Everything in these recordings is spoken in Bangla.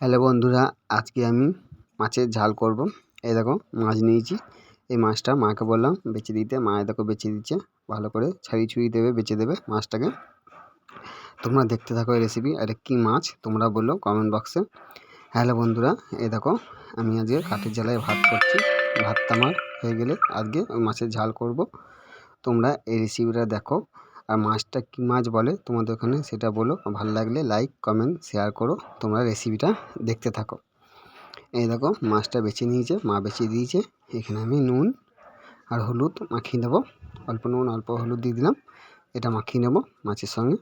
হ্যালো বন্ধুরা, আজকে আমি মাছের ঝাল করব। এই দেখো, মাছ নিয়েছি। এই মাছটা মাকে বললাম বেছে দিতে। মা এই দেখো বেছে দিচ্ছে। ভালো করে ছাড়িয়ে ছুঁড়িয়ে দেবে বেছে দেবে মাছটাকে। তোমরা দেখতে থাকো এই রেসিপি এটা কী মাছ? তোমরা বলল কমেন্ট বক্সে হ্যালো বন্ধুরা, এই দেখো, আমি আজকে কাঠের জ্বালায় ভাত করছি। ভাতটা আমার হয়ে গেলে আজকে ওই মাছের ঝাল করব। তোমরা এই রেসিপিটা দেখো। আর মাছটা কী মাছ বলে তোমাদের ওখানে সেটা বলো। ভালো লাগলে লাইক কমেন্ট শেয়ার করো। তোমরা রেসিপিটা দেখতে থাকো। এই দেখো, মাছটা বেছে নিয়েছে, মা বেছে দিয়েছে। এখানে আমি নুন আর হলুদ মাখিয়ে দেবো অল্প নুন, অল্প হলুদ দিয়ে দিলাম। এটা মাখিয়ে নেব মাছের সঙ্গে।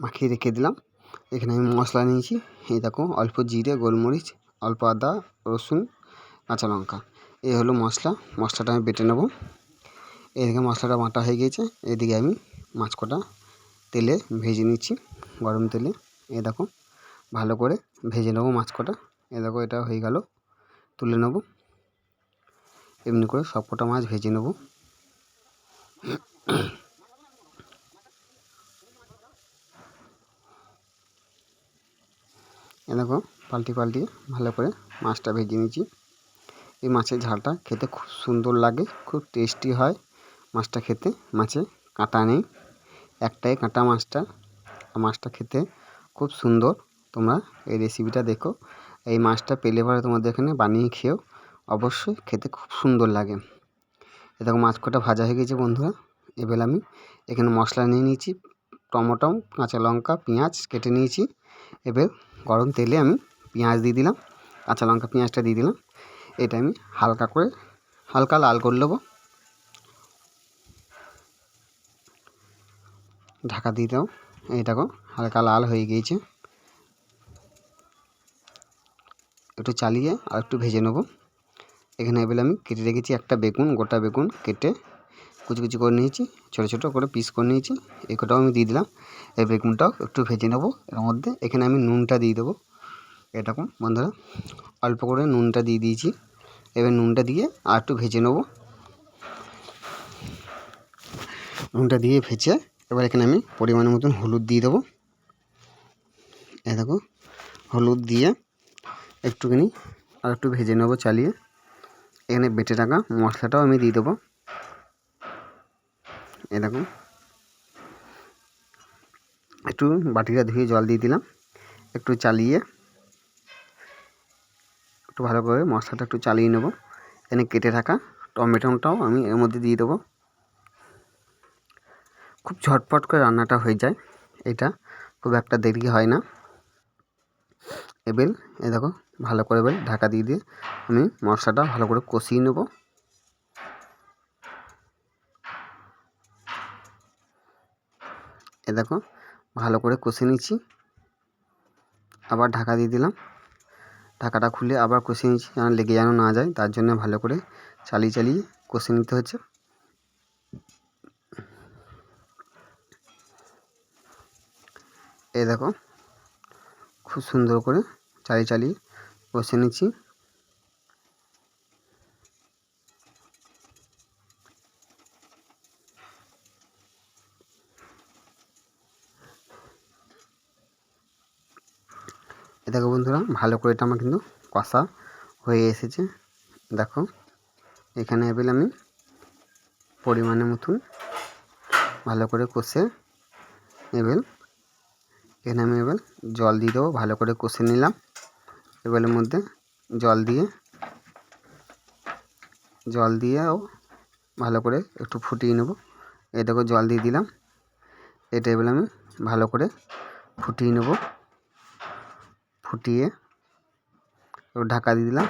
মাখিয়ে রেখে দিলাম। এখানে আমি মশলা নিয়েছি। এই দেখো, অল্প জিরে, গোলমরিচ, অল্প আদা, রসুন, কাঁচা লঙ্কা। এই হলো মশলা। মশলাটা আমি বেটে নেব। এদিকে মশলাটা বাটা হয়ে গিয়েছে। এদিকে আমি মাছ কটা তেলে ভেজে নিচ্ছি, গরম তেলে। এ দেখো, ভালো করে ভেজে নেব মাছ কটা এ দেখো, এটা হয়ে গেল, তুলে নেব। এমনি করে সব কটা মাছ ভেজে নেব। এ দেখো, পাল্টি পাল্টিয়ে ভালো করে মাছটা ভেজে নিচ্ছি। এই মাছের ঝালটা খেতে খুব সুন্দর লাগে, খুব টেস্টি হয়। মাছটা খেতে মাছে কাঁটা নেই। একটাই কাঁটা মাছটা মাছটা খেতে খুব সুন্দর। তোমরা এই রেসিপিটা দেখো। এই মাছটা পেলে পরে তোমাদের এখানে বানিয়ে খেয়েও অবশ্যই খেতে খুব সুন্দর লাগে। এ দেখো মাছ কটা ভাজা হয়ে গেছে বন্ধুরা। এবার আমি এখানে মশলা নিয়ে নিয়েছি, টমেটো, কাঁচা লঙ্কা, পেঁয়াজ কেটে নিয়েছি। এবার গরম তেলে আমি পেঁয়াজ দিয়ে দিলাম, কাঁচা লঙ্কা, পেঁয়াজটা দিয়ে দিলাম। এটা আমি হালকা করে, হালকা লাল করে নেব। ঢাকা দিয়ে দাও। দেখো, হালকা লাল হয়ে গিয়েছে। একটু চালিয়ে আর একটু ভেজে নেব। এখানে এবার আমি কেটে রেখেছি একটা বেগুন, গোটা বেগুন কেটে কুচি কুচি করে নিয়েছি, ছোটো ছোটো করে পিস করে নিয়েছি। এই কটাও আমি দিয়ে দিলাম। এই বেগুনটাও একটু ভেজে নেব। এর মধ্যে এখানে আমি নুনটা দিয়ে দেবো। এরকম বন্ধুরা, অল্প করে নুনটা দিয়ে দিয়েছি। এবার নুনটা দিয়ে আর একটু ভেজে নেব। নুনটা দিয়ে ভেজে এবার এখানে আমি পরিমাণ মতন হলুদ দিয়ে দেবো। এ দেখো, হলুদ দিয়ে একটুখানি আর একটু ভেজে নেব চালিয়ে। এখানে বেটে রাখা মশলাটাও আমি দিয়ে দেবো। এ দেখো, একটু বাটিটা ধুয়ে জল দিয়ে দিলাম। একটু চালিয়ে একটু ভালো করে মশলাটা একটু চালিয়ে নেব। এখানে কেটে রাখা টমেটোটাও আমি এর মধ্যে দিয়ে দেবো। খুব ঝটপট করে রান্নাটা হয়ে যায়। এটা খুব একটা দেরি হয় না। এবার এ দেখো, ভালো করে এবার ঢাকা দিয়ে দিয়ে আমি মশলাটা ভালো করে কষিয়ে নেব। এ দেখো, ভালো করে কষে নিচ্ছি। আবার ঢাকা দিয়ে দিলাম। ঢাকাটা খুলে আবার কষিয়ে নিচ্ছি যেন লেগে যেন না যায়, তার জন্য ভালো করে চালিয়ে চালিয়ে কষে নিতে হচ্ছে। এই দেখো, খুব সুন্দর করে চালিয়ে চালিয়ে বসে নিচ্ছি। দেখো বন্ধুরা, ভালো করে এটা আমার কিন্তু কষা হয়ে এসেছে। দেখো, এখানে এবার আমি পরিমাণের মতন ভালো করে কষে এবার এখানে আমি এবার জল দিয়ে দেবো, ভালো করে কষে নিলাম। এবারের মধ্যে জল দিয়ে, জল দিয়েও ভালো করে একটু ফুটিয়ে নেব। এই দেখো জল দিয়ে দিলাম। এটা এবার আমি ভালো করে ফুটিয়ে নেব। ফুটিয়ে ও ঢাকা দিয়ে দিলাম।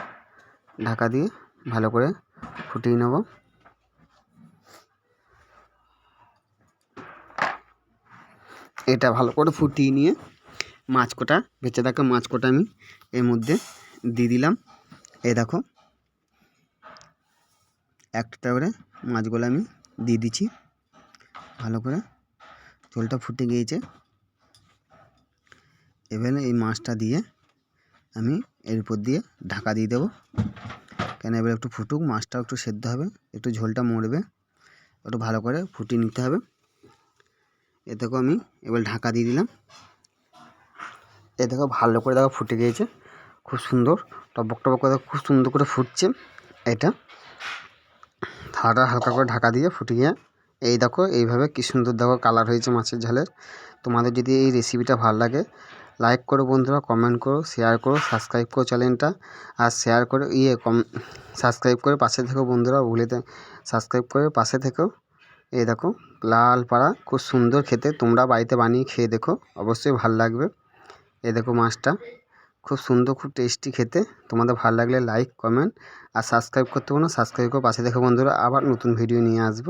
ঢাকা দিয়ে ভালো করে ফুটিয়ে নেব। এটা ভালো করে ফুটিয়ে নিয়ে মাছ কটা বেঁচে থাকা মাছ কটা আমি এর মধ্যে দিয়ে দিলাম। এই দেখো, একটা করে মাছগুলো আমি দিয়ে দিচ্ছি। ভালো করে ঝোলটা ফুটে গিয়েছে। এবারে এই মাছটা দিয়ে আমি এর উপর দিয়ে ঢাকা দিয়ে দেবো। কেন এবার একটু ফুটুক, মাছটাও একটু সেদ্ধ হবে, একটু ঝোলটা মরবে, একটু ভালো করে ফুটিয়ে নিতে হবে। এতেও আমি, এবার ঢাকা দিয়ে দিলাম। এ দেখো ভালো করে দেখো ফুটে গিয়েছে, খুব সুন্দর। টবক টবক করে খুব সুন্দর করে ফুটছে এটা। থালাটা হালকা করে ঢাকা দিয়ে ফুটিয়ে এই দেখো এইভাবে কি সুন্দর দেখো কালার হয়েছে মাছের ঝালের। তোমাদের যদি এই রেসিপিটা ভালো লাগে লাইক করো বন্ধুরা কমেন্ট করো শেয়ার করো সাবস্ক্রাইব করো চ্যানেলটা আর শেয়ার করে ইয়ে কম সাবস্ক্রাইব করে পাশে থেকো বন্ধুরা ভুলেতে সাবস্ক্রাইব করে পাশে থেকো এই দেখো, লাল পাড়া, খুব সুন্দর খেতে। তোমরা বাড়িতে বানিয়ে খেয়ে দেখো, অবশ্যই ভালো লাগবে। এই দেখো মাছটা, খুব সুন্দর, খুব টেস্টি খেতে। তোমাদের ভালো লাগলে লাইক কমেন্ট আর সাবস্ক্রাইব করতে পারো সাবস্ক্রাইব করে পাশে দেখো বন্ধুরা, আবার নতুন ভিডিও নিয়ে আসব।